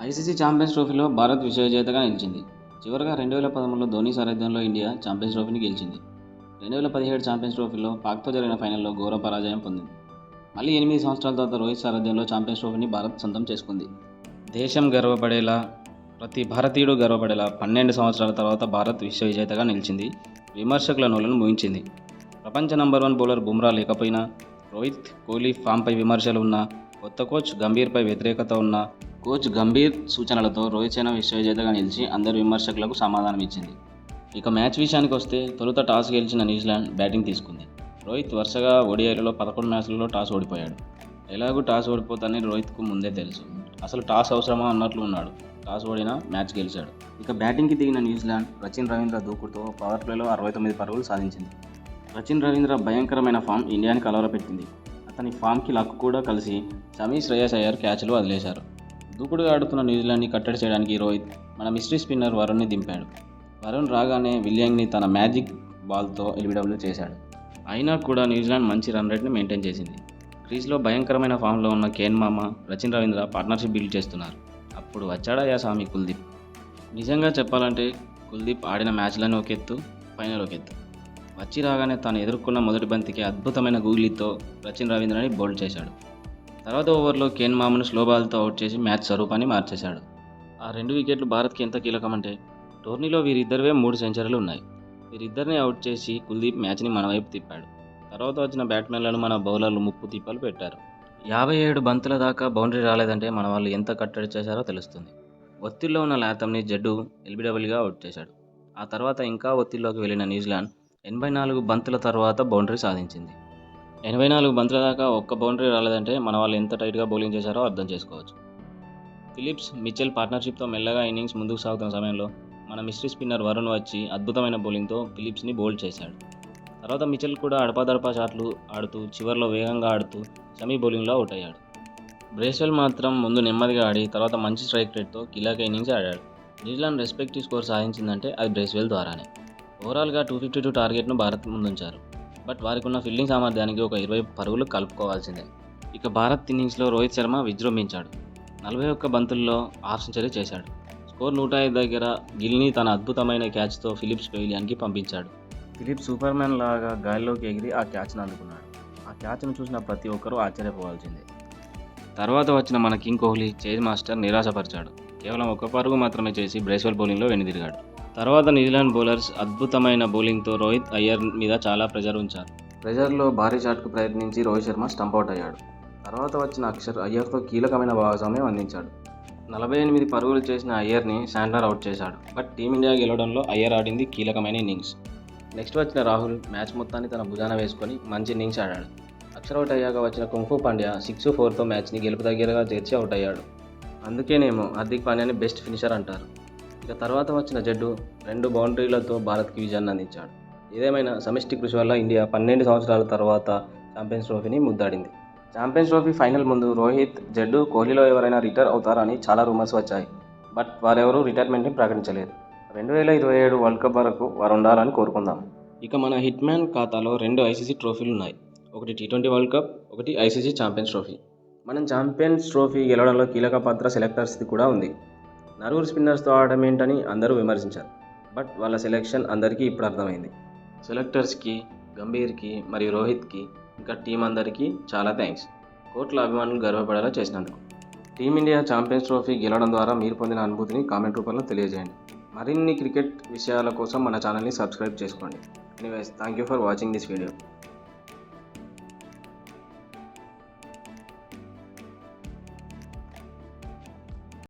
ICC champions ట్రోఫీలో భారత్ విశ్వవిజేతగా నిలిచింది. చివరగా రెండు వేల పదమూడులో ధోని సారథ్యంలో ఇండియా ఛాంపియన్స్ ట్రోఫీని గెలిచింది. రెండు వేల పదిహేడు ఛాంపియన్స్ ట్రోఫీలో పాక్తో జరిగిన ఫైనల్లో ఘోర పరాజయం పొందింది. మళ్ళీ ఎనిమిది సంవత్సరాల తర్వాత రోహిత్ సారథ్యంలో ఛాంపియన్స్ ట్రోఫీని భారత్ సొంతం చేసుకుంది. దేశం గర్వపడేలా ప్రతి భారతీయుడు గర్వపడేలా పన్నెండు సంవత్సరాల తర్వాత భారత్ విశ్వవిజేతగా నిలిచింది. విమర్శకుల నోలను ముగించింది ప్రపంచ నంబర్ వన్ బౌలర్ బుమ్రా లేకపోయినా రోహిత్ కోహ్లీ ఫామ్పై విమర్శలు ఉన్నా కొత్త కోచ్ గంభీర్పై వ్యతిరేకత ఉన్న కోచ్ గంభీర్ సూచనలతో రోహిత్ సేన విశ్వవిజేతగా నిలిచి అందరి విమర్శకులకు సమాధానం ఇచ్చింది. ఇక మ్యాచ్ విషయానికి వస్తే తొలుత టాస్ గెలిచిన న్యూజిలాండ్ బ్యాటింగ్ తీసుకుంది. రోహిత్ వరుసగా ఓడిఐలలో పదకొండు మ్యాచ్లలో టాస్ ఓడిపోయాడు. ఎలాగూ టాస్ ఓడిపోతానని రోహిత్కు ముందే తెలుసు. అసలు టాస్ అవసరమా అన్నట్లు ఉన్నాడు. టాస్ ఓడినా మ్యాచ్ గెలిచాడు. ఇక బ్యాటింగ్కి దిగిన న్యూజిలాండ్ రచిన్ రవీంద్ర దూకుడుతో పవర్ ప్లేలో అరవై తొమ్మిది పరుగులు సాధించింది. రచిన్ రవీంద్ర భయంకరమైన ఫామ్ ఇండియాని కలవరపెట్టింది. అతని ఫామ్కి లక్ కూడా కలిసి సమీ శ్రేయస్ అయ్యర్ క్యాచ్లు వదిలేశారు. దూకుడుగా ఆడుతున్న న్యూజిలాండ్ని కట్టడి చేయడానికి రోహిత్ మన మిస్ట్రీ స్పిన్నర్ వరుణ్ని దింపాడు. వరుణ్ రాగానే విలియంగ్ని తన మ్యాజిక్ బాల్తో ఎల్బిడబ్ల్యూ చేశాడు. అయినా కూడా న్యూజిలాండ్ మంచి రన్ రేట్ని మెయింటైన్ చేసింది. క్రీజ్లో భయంకరమైన ఫామ్లో ఉన్న కేన్ మామ రచిన్ రవీంద్ర పార్ట్నర్షిప్ బిల్డ్ చేస్తున్నారు. అప్పుడు వచ్చాడయ్యా స్వామి కుల్దీప్? నిజంగా చెప్పాలంటే కుల్దీప్ ఆడిన మ్యాచ్లను ఒక ఎత్తు ఫైనల్ ఒక ఎత్తు. వచ్చి రాగానే తాను ఎదుర్కొన్న మొదటి బంతికి అద్భుతమైన గూగ్లీతో రచిన్ రవీంద్రని బౌల్డ్ చేశాడు. తర్వాత ఓవర్లో కేన్ మామను స్లో బాల్తో అవుట్ చేసి మ్యాచ్ స్వరూపాన్ని మార్చేశాడు. ఆ రెండు వికెట్లు భారత్కి ఎంత కీలకమంటే టోర్నీలో వీరిద్దరివే మూడు సెంచరీలు ఉన్నాయి. వీరిద్దరిని అవుట్ చేసి కుల్దీప్ మ్యాచ్ని మన వైపు తిప్పాడు. తర్వాత వచ్చిన బ్యాట్స్మెన్లను మన బౌలర్లు ముప్పు తిప్పలు పెట్టారు. యాభై ఏడు బంతుల దాకా బౌండరీ రాలేదంటే మన వాళ్ళు ఎంత కట్టడి చేశారో తెలుస్తుంది. ఒత్తిడిలో ఉన్న లాతంని జడ్డు ఎల్బిడబుల్గా అవుట్ చేశాడు. ఆ తర్వాత ఇంకా ఒత్తిడిలోకి వెళ్ళిన న్యూజిలాండ్ ఎనభై నాలుగు బంతుల తర్వాత బౌండరీ సాధించింది. ఎనభై నాలుగు బంతుల దాకా ఒక్క బౌండరీ రాలేదంటే మన వాళ్ళు ఎంత టైట్గా బౌలింగ్ చేశారో అర్థం చేసుకోవచ్చు. ఫిలిప్స్ మిచెల్ పార్ట్నర్షిప్తో మెల్లగా ఇన్నింగ్స్ ముందుకు సాగుతున్న సమయంలో మన మిస్ట్రీ స్పిన్నర్ వరుణ్ వచ్చి అద్భుతమైన బౌలింగ్తో ఫిలిప్స్ని బౌల్డ్ చేశాడు. తర్వాత మిచెల్ కూడా అడపాదడపా షాట్లు ఆడుతూ చివర్లో వేగంగా ఆడుతూ సమీ బౌలింగ్లో అవుట్ అయ్యాడు. బ్రేస్వెల్ మాత్రం ముందు నెమ్మదిగా ఆడి తర్వాత మంచి స్ట్రైక్ రేట్తో కీలక ఇన్నింగ్స్ ఆడాడు. న్యూజిలాండ్ రెస్పెక్టివ్ స్కోర్ సాధించిందంటే అది బ్రేస్వెల్ ద్వారానే. ఓవరాల్గా టూ ఫిఫ్టీ టూ టార్గెట్ను భారత్ ముందుంచారు. బట్ వారికి ఉన్న ఫీల్డింగ్ సామర్థ్యానికి ఒక ఇరవై పరుగులు కలుపుకోవాల్సిందే. ఇక భారత్ ఇన్నింగ్స్లో రోహిత్ శర్మ విజృంభించాడు. నలభై ఒక్క బంతుల్లో హాఫ్ సెంచరీ చేశాడు. స్కోర్ నూట ఐదు దగ్గర గిల్ని తన అద్భుతమైన క్యాచ్తో ఫిలిప్స్ పెవిలియన్కి పంపించాడు. ఫిలిప్స్ సూపర్ మ్యాన్ లాగా గాలిలోకి ఎగిరి ఆ క్యాచ్ను అందుకున్నాడు. ఆ క్యాచ్ను చూసిన ప్రతి ఒక్కరూ ఆశ్చర్యపోవాల్సిందే. తర్వాత వచ్చిన మన కింగ్ కోహ్లీ చేజ్ మాస్టర్ నిరాశపరిచాడు. కేవలం ఒక పరుగు మాత్రమే చేసి బ్రేస్వెల్ బౌలింగ్లో వెనుదిరిగాడు. తర్వాత న్యూజిలాండ్ బౌలర్స్ అద్భుతమైన బౌలింగ్తో రోహిత్ అయ్యర్ మీద చాలా ప్రెజర్ ఉంచారు. ప్రెజర్లో భారీ షాట్కు ప్రయత్నించి రోహిత్ శర్మ స్టంప్అవుట్ అయ్యాడు. తర్వాత వచ్చిన అక్షర్ అయ్యర్తో కీలకమైన భాగస్వామ్యం అందించాడు. నలభై ఎనిమిది పరుగులు చేసిన అయ్యర్ని శాండ్లర్ అవుట్ చేశాడు. బట్ టీమిండియా గెలవడంలో అయ్యర్ ఆడింది కీలకమైన ఇన్నింగ్స్. నెక్స్ట్ వచ్చిన రాహుల్ మ్యాచ్ మొత్తాన్ని తన భుజాన వేసుకొని మంచి ఇన్నింగ్స్ ఆడాడు. అక్షర్ అవుట్ అయ్యాక వచ్చిన కుంఫు పాండ్యా సిక్స్ ఫోర్తో మ్యాచ్ని గెలుపు దగ్గరగా చేర్చి అవుట్ అయ్యాడు. అందుకేనేమో హార్దిక్ పాండ్యాని బెస్ట్ ఫినిషర్ అంటారు. ఇక తర్వాత వచ్చిన జడ్డు రెండు బౌండరీలతో భారత్కి విజయాన్ని అందించాడు. ఏదేమైనా సమిష్టి కృషి వల్ల ఇండియా పన్నెండు సంవత్సరాల తర్వాత ఛాంపియన్స్ ట్రోఫీని ముద్దాడింది. ఛాంపియన్స్ ట్రోఫీ ఫైనల్ ముందు రోహిత్ జడ్డు కోహ్లీలో ఎవరైనా రిటైర్ అవుతారని చాలా రూమర్స్ వచ్చాయి. బట్ వారెవరూ రిటైర్మెంట్ని ప్రకటించలేదు. రెండు వేల ఇరవై ఏడు వరల్డ్ కప్ వరకు వారు ఉండాలని కోరుకుందాం. ఇక మన హిట్ మ్యాన్ ఖాతాలో రెండు ఐసీసీ ట్రోఫీలు ఉన్నాయి. ఒకటి టీ ట్వంటీ వరల్డ్ కప్ ఒకటి ఐసీసీ ఛాంపియన్స్ ట్రోఫీ. మనం ఛాంపియన్స్ ట్రోఫీ గెలవడంలో కీలక పాత్ర సెలెక్టర్స్ది కూడా ఉంది. నలుగురు స్పిన్నర్స్తో ఆడడం ఏంటని అందరూ విమర్శించారు. బట్ వాళ్ళ సెలెక్షన్ అందరికీ ఇప్పుడు అర్థమైంది. సెలెక్టర్స్కి గంభీర్కి మరియు రోహిత్కి ఇంకా టీం అందరికీ చాలా థ్యాంక్స్ కోట్ల అభిమానులు గర్వపడేలా చేసినందుకు. టీమిండియా ఛాంపియన్స్ ట్రోఫీ గెలవడం ద్వారా మీరు పొందిన అనుభూతిని కామెంట్ రూపంలో తెలియజేయండి. మరిన్ని క్రికెట్ విషయాల కోసం మన ఛానల్ని సబ్స్క్రైబ్ చేసుకోండి. Anyways thank you for watching this video